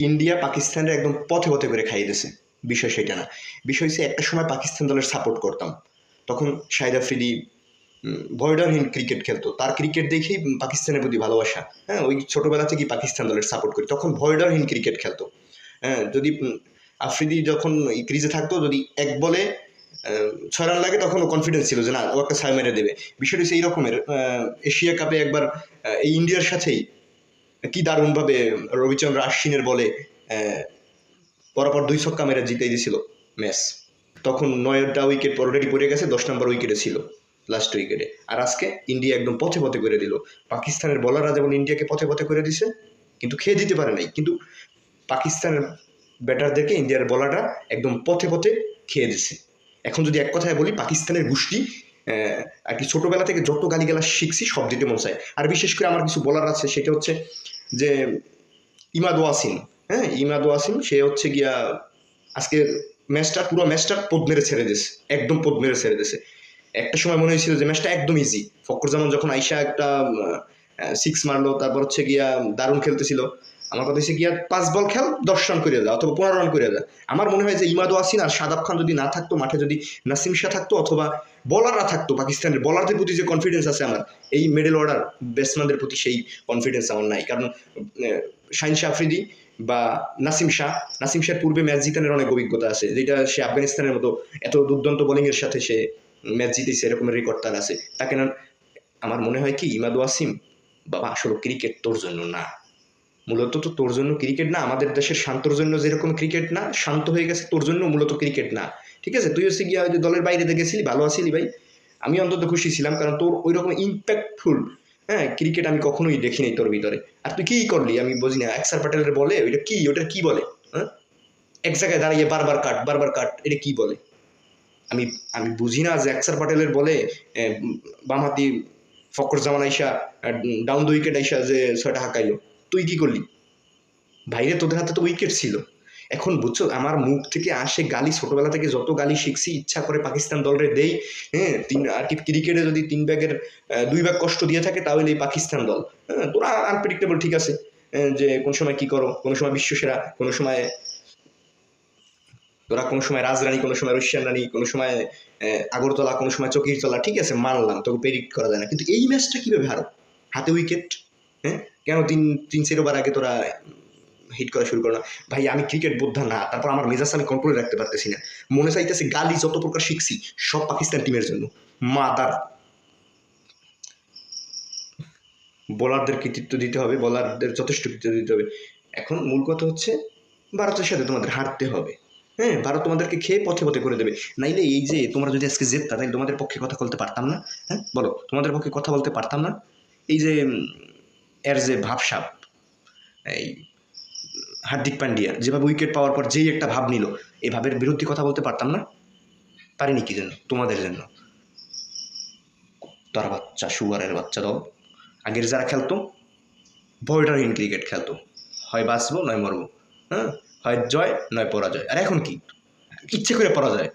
India পাকিস্তানের একদম পথে পথে করে খাইয়ে দিয়েছে বিষয় সেটা না। বিষয় হচ্ছে একটা সময় পাকিস্তান দলের সাপোর্ট করতাম। তখন শাহিদ আফ্রিদি উম, বর্ডারহীন ক্রিকেট খেলতো। তার ক্রিকেট দেখেই পাকিস্তানের প্রতি ভালোবাসা। হ্যাঁ ওই ছোটোবেলা থেকেই পাকিস্তান দলের সাপোর্ট করি। তখন বর্ডারহীন ক্রিকেট খেলতো। হ্যাঁ যদি আফ্রিদি যখন ক্রিজে থাকতো যদি এক বলে ছয় রান লাগে তখন ও কনফিডেন্স ছিল যে না ও একটা ছয় মেরে দেবে। বিষয়টা হচ্ছে এই রকমের এশিয়া কাপে একবার এই ইন্ডিয়ার সাথেই কি দারুণভাবে রবিচন্দ্র আশ্বিনের বলে পরপর দুই ছক্কা মেরে জিতে দিয়েছিল ম্যাচ তখন নয়টা উইকেট অলরেডি পড়ে গেছে, দশ নম্বর উইকেটে ছিল লাস্ট উইকেটে। আর আজকে ইন্ডিয়া একদম পথে পথে করে দিল। পাকিস্তানের বলাররা যেমন ইন্ডিয়াকে পথে পথে করে দিছে, কিন্তু খেয়ে দিতে পারে নাই। কিন্তু পাকিস্তানের ব্যাটারদেরকে ইন্ডিয়ার বলাররা একদম পথে পথে খেয়ে দিছে। এখন যদি এক কথায় বলি, পাকিস্তানের গোষ্ঠী আর কি ছোটোবেলা থেকে যত গালিগালা শিখছি, সব দিতে মন চায়। আর বিশেষ করে আমার কিছু বলার আছে, সেটা হচ্ছে যে ইমাদ ওয়াসিম হ্যাঁ ইমাদ ওয়াসিম সে হচ্ছে গিয়া আজকে ম্যাচটা, পুরো ম্যাচটা পদ মেরে ছেড়ে দিয়েছে, একদম পদ মেরে ছেড়ে দিয়েছে। একটা সময় মনে হয়েছিল যে ম্যাচটা একদম ইজি ফখরুজ্জামান যখন আইসা একটা সিক্স মারলো, তারপর হচ্ছে গিয়া দারুণ খেলতেছিল। আমার কথা হচ্ছে গিয়া পাঁচ বল খেল, দশ রান করে যা অথবা পনেরো রান করে যা আমার মনে হয় যে ইমাদ ওয়াসিন আর সাদাব খান যদি না থাকতো, মাঠে যদি নাসিম শাহ থাকতো অথবা বলাররা থাকতো, পাকিস্তানের বলারদের প্রতি যে কনফিডেন্স আছে আমার, এই মিডল অর্ডার ব্যাটসম্যানদের প্রতি সেই কনফিডেন্স আমার নাই। কারণ শাহিন শাহ আফ্রিদি বা নাসিম শাহ, নাসিম শাহের পূর্বে ম্যাচ জিতানোর অনেক অভিজ্ঞতা আছে। যেটা সে আফগানিস্তানের মতো এত দুর্দান্ত বোলিংয়ের সাথে সে ম্যাচ জিতেছে, এরকমের রেকর্ড তার আছে। তাকে না, আমার মনে হয় কি, ইমাদ ওয়াসিম বাবা, আসলে ক্রিকেট তোর জন্য না। মূলত তো তোর জন্য ক্রিকেট না, আমাদের দেশের শান্তর জন্য যেরকম ক্রিকেট না, শান্ত হয়ে গেছে তোর জন্য মূলত ক্রিকেট না। ঠিক আছে? তুই হচ্ছে গিয়া দলের বাইরে গেছিলি, ভালো আছিলি ভাই। আমি অন্তত খুশি ছিলাম, কারণ তোর ওই রকম ইম্প্যাক্টফুল হ্যাঁ ক্রিকেট আমি কখনোই দেখিনি তোর ভিতরে। আর তুই কী করলি? আমি বুঝি না, একসার প্যাটেলের বলে, ওইটা কী? ওটা কী বলে? হ্যাঁ? এক জায়গায় দাঁড়িয়ে বারবার কাট বারবার কাট, এটা কী বলে? আমি আমি বুঝি না যে একসার প্যাটেলের বলে বামহাতি জামান আইসা ডাউন দ্য উইকেট আইসা যে ছয়টা হাঁকাইলো। তুই কি করলি? ভাইরে, তোদের হাতে তো উইকেট ছিল। এখন বুঝছ, আমার মুখ থেকে আসে গালি, ছোটবেলা থেকে যত গালি শিখছি, ইচ্ছা করে পাকিস্তান দলরে দেই হ্যাঁ তিন, আর কি, ক্রিকেটে যদি তিন ব্যাগের দুই ব্যাগ কষ্ট দিয়ে থাকে, তাহলে এই পাকিস্তান দল। হ্যাঁ তোরা আনপ্রেডিক্টেবল ঠিক আছে যে কোন সময় কি করো, কোনো সময় বিশ্বসেরা কোনো সময়, তোরা কোনো সময় রাজরানী, কোনো সময় রশিয়ান রানী, কোনো সময় আগরতলা, কোনো সময় চকিরতলা, ঠিক আছে, মানলাম, তোকে প্রেডিক্ট করা যায় না। কিন্তু এই ম্যাচটা কীভাবে হারো? হাতে উইকেট হ্যাঁ? কেন তিন তিন সেট ওভার আগে তোরা হিট করা শুরু করো না ভাই, আমি ক্রিকেট বোদ্ধা না, তারপর আমার মেজাজ আমি কন্ট্রোলে রাখতে পারতেছি না। মনে চাইতেছে গালি যত প্রকার শিখছি, সব পাকিস্তান টিমের জন্য। মাদার। বোলারদের কৃতিত্ব দিতে হবে বোলারদের যথেষ্ট কৃতিত্ব দিতে হবে। এখন মূল কথা হচ্ছে, ভারতের সাথে তোমাদের হারতে হবে। হ্যাঁ ভারত তোমাদেরকে খেয়ে পথে পথে করে দেবে। নাইলে এই যে তোমরা যদি আজকে জেততা তাহলে তোমাদের পক্ষে কথা বলতে পারতাম না। হ্যাঁ বলো, তোমাদের পক্ষে কথা বলতে পারতাম না? এই যে এর যে ভাবসাব, এই হার্দিক পান্ডিয়া যেভাবে উইকেট পাওয়ার পর যেই একটা ভাব নিল এই ভাবের বিরুদ্ধে কথা বলতে পারতাম না? পারিনি কি জন্য? তোমাদের জন্য। তার বাচ্চা সুগারের বাচ্চা দল আগের যারা খেলতো বর্ডারহীন ক্রিকেট খেলতো। হয় বাঁচবো, নয় মরবো। হ্যাঁ? হয় জয়, নয় পরাজয়। আর এখন কি? ইচ্ছে করে পরাজয়।